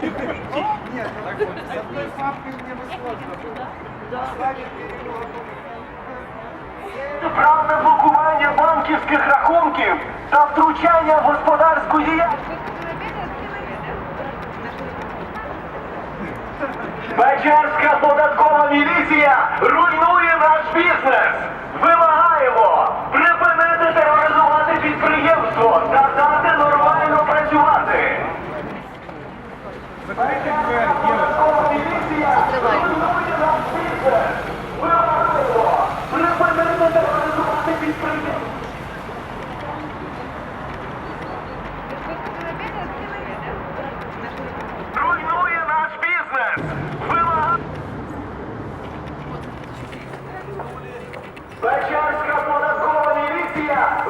Нет, с одной папкой мне бы сложно. Славик Правне блокування банківських рахунків та втручання в господарську діяльність. Печерська податкова міліція Закрити двері, Руйнує наш бізнес! Вила... Печерська податкова міліція!